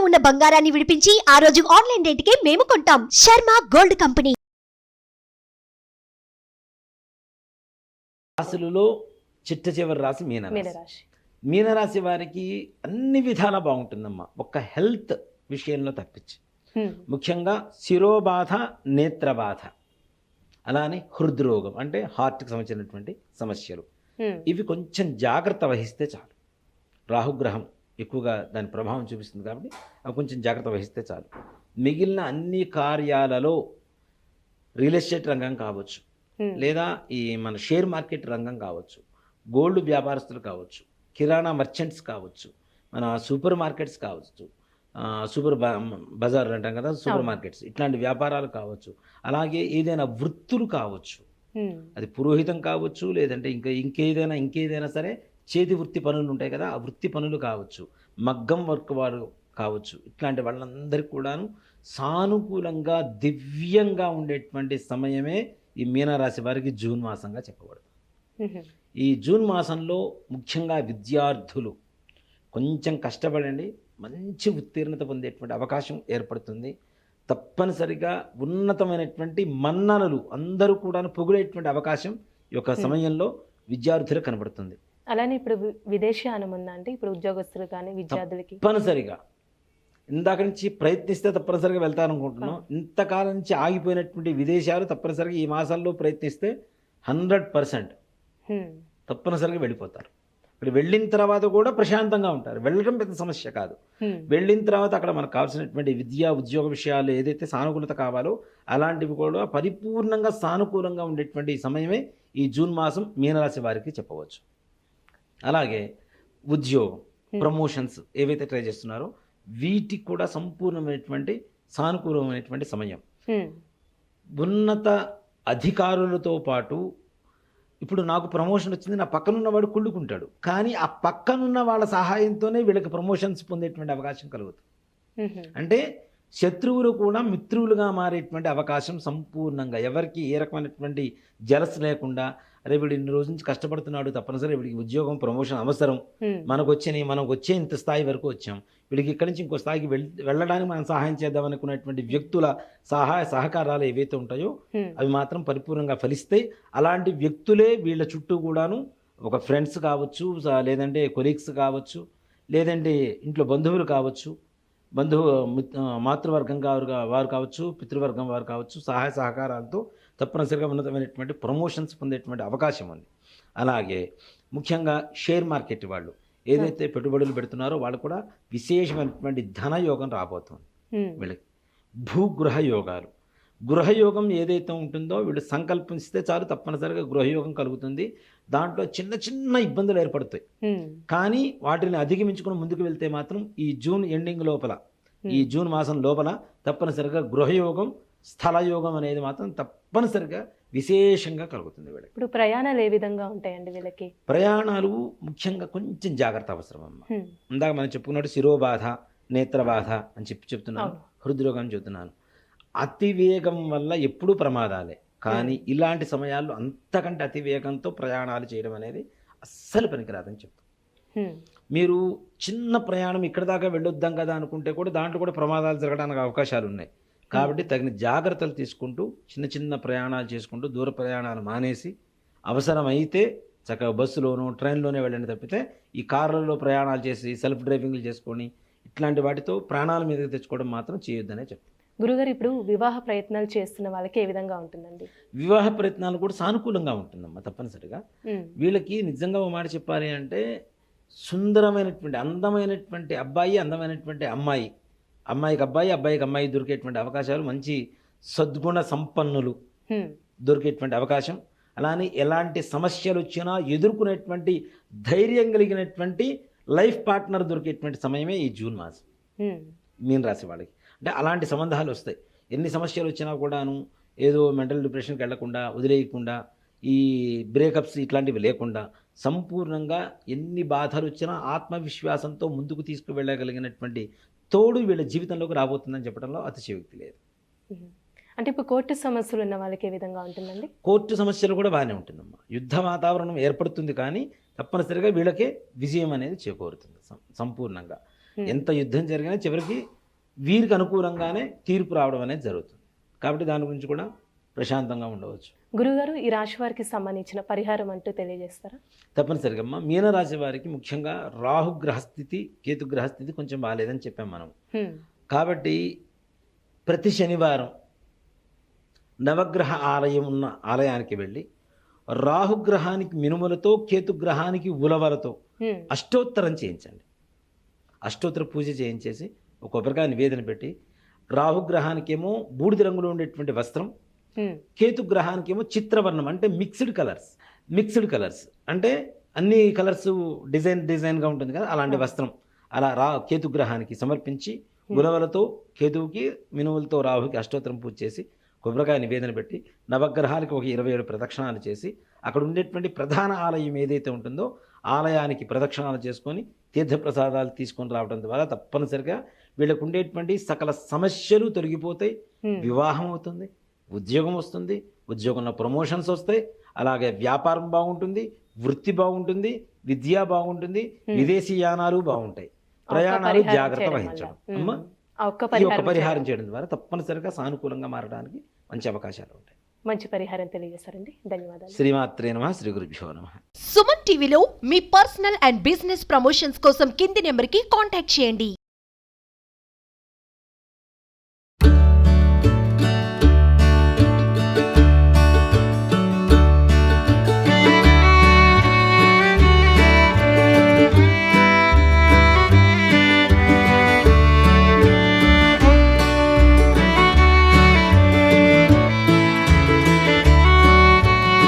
ఉన్న బంగారాన్ని విడిపించి ఆ రోజు ఆన్లైన్ రేటుకే మేము కొంటాం. Sharma gold company. రాశులలో చిట్ట చివరి రాశి మీనరాశి. మీనరాశి. వారికి అన్ని విధాలా బాగుంటుందమ్మా. ఒక్క హెల్త్ విషయంలో తప్పించి. హ్మ్. ముఖ్యంగా శిరోబాధ నేత్రబాధ. అలానే హృద్రోగం అంటే హార్ట్కి సంబంధించినటువంటి సమస్యలు. హ్మ్. ఇవి కొంచెం జాగ్రత్త వహిస్తే చాలు. రాహుగ్రహం ఎక్కువగా దాని ప్రభావం చూపిస్తుంది కాబట్టి అవి కొంచెం జాగ్రత్త వహిస్తే చాలు. మిగిలిన అన్ని కార్యాలలో రియల్ ఎస్టేట్ రంగం కావచ్చు. లేదా ఈ మన షేర్ మార్కెట్ రంగం కావచ్చు. గోల్డ్ వ్యాపారస్తులు కావచ్చు. కిరాణా మర్చెంట్స్ కావచ్చు. మన సూపర్ మార్కెట్స్ కావచ్చు. సూపర్ బా బజార్ అంటాం కదా సూపర్. మార్కెట్స్. ఇట్లాంటి వ్యాపారాలు కావచ్చు. అలాగే ఏదైనా వృత్తులు కావచ్చు. అది పురోహితం కావచ్చు లేదంటే ఇంకా ఇంకేదైనా ఇంకేదైనా సరే చేతి వృత్తి పనులు ఉంటాయి కదా ఆ వృత్తి పనులు కావచ్చు మగ్గం వర్క్ వారు కావచ్చు ఇట్లాంటి వాళ్ళందరికీ కూడాను సానుకూలంగా దివ్యంగా ఉండేటువంటి సమయమే ఈ మీనరాశి వారికి జూన్ మాసంగా చెప్పబడుతుంది. ఈ జూన్ మాసంలో ముఖ్యంగా విద్యార్థులు కొంచెం కష్టపడండి మంచి ఉత్తీర్ణత పొందేటువంటి అవకాశం ఏర్పడుతుంది. తప్పనిసరిగా ఉన్నతమైనటువంటి మన్ననలు అందరూ కూడా పొగిడేటువంటి అవకాశం ఈ యొక్క సమయంలో విద్యార్థులకు కనబడుతుంది. అలానే ఇప్పుడు విదేశీయానం ఉందా అంటే ఇప్పుడు ఉద్యోగస్తులు కానీ విద్యార్థులకి? తప్పనిసరిగా. ఇందాక నుంచి ప్రయత్నిస్తే తప్పనిసరిగా వెళ్తారనుకుంటున్నాం. ఇంతకాలం నుంచి ఆగిపోయినటువంటి విదేశాలు తప్పనిసరిగా ఈ మాసాల్లో ప్రయత్నిస్తే హండ్రెడ్ పర్సెంట్. తప్పనిసరిగా వెళ్ళిపోతారు. ఇక్కడ వెళ్ళిన తర్వాత కూడా ప్రశాంతంగా ఉంటారు. వెళ్ళడం పెద్ద సమస్య కాదు. వెళ్ళిన తర్వాత అక్కడ మనకు కావాల్సినటువంటి విద్యా ఉద్యోగ విషయాలు ఏదైతే సానుకూలత కావాలో అలాంటివి కూడా పరిపూర్ణంగా సానుకూలంగా ఉండేటువంటి సమయమే ఈ జూన్ మాసం మీనరాశి వారికి చెప్పవచ్చు. అలాగే ఉద్యోగం. ప్రమోషన్స్ ఏవైతే ట్రై చేస్తున్నారో వీటికి కూడా సంపూర్ణమైనటువంటి సానుకూలమైనటువంటి సమయం. ఉన్నత అధికారులతో పాటు ఇప్పుడు నాకు ప్రమోషన్ వచ్చింది నా పక్కనున్నవాడు కుళ్ళుకుంటాడు కానీ ఆ పక్కనున్న వాళ్ళ సహాయంతోనే వీళ్ళకి ప్రమోషన్స్ పొందేటువంటి అవకాశం కలుగుతుంది. అంటే శత్రువులు కూడా మిత్రులుగా మారేటువంటి అవకాశం సంపూర్ణంగా ఎవరికి ఏ రకమైనటువంటి జలస్ లేకుండా అరే వీడు ఇన్ని రోజుల నుంచి కష్టపడుతున్నాడు తప్పనిసరి వీడికి ఉద్యోగం ప్రమోషన్ అవసరం. మనకు వచ్చినాయి మనకు వచ్చే ఇంత స్థాయి వరకు వచ్చాం వీడికి ఇక్కడి నుంచి ఇంకో స్థాయికి వెళ్ వెళ్ళడానికి మనం సహాయం చేద్దాం అనుకునేటువంటి వ్యక్తుల సహాయ సహకారాలు ఏవైతే ఉంటాయో. అవి మాత్రం పరిపూర్ణంగా ఫలిస్తాయి అలాంటి వ్యక్తులే వీళ్ళ చుట్టూ కూడాను ఒక ఫ్రెండ్స్ కావచ్చు లేదంటే కొలీగ్స్ కావచ్చు లేదంటే ఇంట్లో బంధువులు కావచ్చు బంధువు మాతృవర్గం కారు వారు కావచ్చు పితృవర్గం వారు కావచ్చు సహాయ సహకారాలతో తప్పనిసరిగా ఉన్నతమైనటువంటి ప్రమోషన్స్ పొందేటువంటి అవకాశం ఉంది అలాగే ముఖ్యంగా షేర్ మార్కెట్ వాళ్ళు ఏదైతే పెట్టుబడులు పెడుతున్నారో వాళ్ళు కూడా విశేషమైనటువంటి ధన యోగం రాబోతుంది. వీళ్ళకి భూగృహ యోగాలు గృహయోగం ఏదైతే ఉంటుందో వీళ్ళు సంకల్పిస్తే చాలు తప్పనిసరిగా గృహయోగం కలుగుతుంది. దాంట్లో చిన్న చిన్న ఇబ్బందులు ఏర్పడతాయి. కానీ వాటిని అధిగమించుకుని ముందుకు వెళ్తే మాత్రం ఈ జూన్ ఎండింగ్ లోపల ఈ జూన్ మాసం లోపల తప్పనిసరిగా గృహయోగం స్థలయోగం అనేది మాత్రం తప్పనిసరిగా విశేషంగా కలుగుతుంది వీళ్ళకి. ఇప్పుడు ప్రయాణాలు ఏ విధంగా ఉంటాయండి వీళ్ళకి? ప్రయాణాలు ముఖ్యంగా కొంచెం జాగ్రత్త అవసరం అమ్మ. ఇందాక మనం చెప్పుకున్నట్టు శిరోబాధ నేత్రబాధ అని చెప్పి చెప్తున్నాను. హృద్రోగం చెప్తున్నాను. అతివేగం వల్ల ఎప్పుడూ ప్రమాదాలే. కానీ ఇలాంటి సమయాల్లో అంతకంటే అతివేగంతో ప్రయాణాలు చేయడం అనేది అస్సలు పనికిరాదని చెప్తాను హ్మ్. మీరు చిన్న ప్రయాణం ఇక్కడ దాకా వెళ్ళొద్దాం కదా అనుకుంటే కూడా దాంట్లో కూడా ప్రమాదాలు జరగడానికి అవకాశాలు ఉన్నాయి. కాబట్టి తగిన జాగ్రత్తలు తీసుకుంటూ చిన్న చిన్న ప్రయాణాలు చేసుకుంటూ దూర ప్రయాణాలు మానేసి అవసరమైతే చక్కగా బస్సులోనూ ట్రైన్లోనే వెళ్ళండి తప్పితే ఈ కార్లలో ప్రయాణాలు చేసి సెల్ఫ్ డ్రైవింగ్లు చేసుకొని ఇట్లాంటి వాటితో ప్రాణాల మీదకి తెచ్చుకోవడం మాత్రం చేయొద్దనే చెప్తాను గురుగారు ఇప్పుడు వివాహ ప్రయత్నాలు చేస్తున్న వాళ్ళకి ఏ విధంగా ఉంటుందండి వివాహ ప్రయత్నాలు కూడా సానుకూలంగా ఉంటుందమ్మా తప్పనిసరిగా. వీళ్ళకి నిజంగా ఒక మాట చెప్పాలి అంటే సుందరమైనటువంటి అందమైనటువంటి అబ్బాయి అందమైనటువంటి అమ్మాయి అమ్మాయికి అబ్బాయి అబ్బాయికి అమ్మాయి దొరికేటువంటి అవకాశాలు మంచి సద్గుణ సంపన్నులు. దొరికేటువంటి అవకాశం అలానే ఎలాంటి సమస్యలు వచ్చినా ఎదుర్కొనేటువంటి ధైర్యం కలిగినటువంటి లైఫ్ పార్ట్నర్ దొరికేటువంటి సమయమే ఈ జూన్ మాసం. మీన రాశి వాళ్ళకి అంటే అలాంటి సంబంధాలు వస్తాయి. ఎన్ని సమస్యలు వచ్చినా కూడాను ఏదో మెంటల్ డిప్రెషన్కి వెళ్ళకుండా వదిలేయకుండా ఈ బ్రేకప్స్ ఇట్లాంటివి లేకుండా సంపూర్ణంగా ఎన్ని బాధలు వచ్చినా ఆత్మవిశ్వాసంతో ముందుకు తీసుకువెళ్ళగలిగినటువంటి తోడు వీళ్ళ జీవితంలోకి రాబోతుందని చెప్పడంలో అతిశయోక్తి లేదు. అంటే ఇప్పుడు కోర్టు సమస్యలు ఉన్న వాళ్ళకి ఏ విధంగా ఉంటుందండి? కోర్టు సమస్యలు కూడా బాగానే ఉంటుందమ్మా. యుద్ధ వాతావరణం ఏర్పడుతుంది కానీ తప్పనిసరిగా వీళ్ళకే విజయం అనేది చేకూరుతుంది సంపూర్ణంగా. ఎంత యుద్ధం జరిగినా చివరికి వీరికి అనుకూలంగానే తీర్పు రావడం అనేది జరుగుతుంది. కాబట్టి దాని గురించి కూడా ప్రశాంతంగా ఉండవచ్చు. గురుగారు ఈ రాశి వారికి సంబంధించిన పరిహారం అంటూ తెలియజేస్తారా? తప్పనిసరిగా అమ్మ మీనరాశి వారికి ముఖ్యంగా రాహు గ్రహస్థితి కేతు గ్రహస్థితి కొంచెం బాగాలేదని చెప్పాం మనం. కాబట్టి ప్రతి శనివారం నవగ్రహ ఆలయం ఉన్న ఆలయానికి వెళ్ళి రాహుగ్రహానికి మినుములతో కేతుగ్రహానికి ఉలవలతో. అష్టోత్తరం చేయించండి. అష్టోత్తర పూజ చేయించేసి ఒక కొబ్బరికాయ నివేదన పెట్టి రాహుగ్రహానికేమో బూడిద రంగులో ఉండేటువంటి వస్త్రం హ్మ్. కేతుగ్రహానికేమో చిత్రవర్ణం అంటే మిక్స్డ్ కలర్స్ మిక్స్డ్ కలర్స్ అంటే అన్ని కలర్స్ డిజైన్ డిజైన్గా ఉంటుంది కదా అలాంటి వస్త్రం. అలా రా కేతుగ్రహానికి సమర్పించి గులవలతో కేతువుకి మినువులతో రాహుకి అష్టోత్తరం పూజ చేసి కొబ్బరికాయ నివేదన పెట్టి నవగ్రహాలకు ఒక ఇరవై ఏడు ప్రదక్షిణాలు చేసి అక్కడ ఉండేటువంటి ప్రధాన ఆలయం ఏదైతే ఉంటుందో ఆలయానికి ప్రదక్షిణాలు చేసుకొని తీర్థప్రసాదాలు తీసుకొని రావడం ద్వారా తప్పనిసరిగా వీళ్ళకు ఉండేటువంటి సకల సమస్యలు తొలగిపోతాయి. వివాహం అవుతుంది ఉద్యోగం వస్తుంది ఉద్యోగంలో ప్రమోషన్స్ వస్తాయి. అలాగే వ్యాపారం బాగుంటుంది వృత్తి బాగుంటుంది విద్య బాగుంటుంది. విదేశీ యానాలు బాగుంటాయి. ప్రయాణాలు జాగ్రత్త వహించడం. అమ్మ ఈ పరిహారం చేయడం. ద్వారా తప్పనిసరిగా సానుకూలంగా మారడానికి మంచి అవకాశాలు ఉంటాయి. మంచి పరిహారం తెలియజేస్తారండి ధన్యవాదాలు. శ్రీమాత్రే నమ శ్రీ గురుభ్యో నమ. సుమన్ టీవీలో మీ పర్సనల్ అండ్ బిజినెస్ ప్రమోషన్స్ కోసం కింది నెంబర్కి కాంటాక్ట్ చేయండి.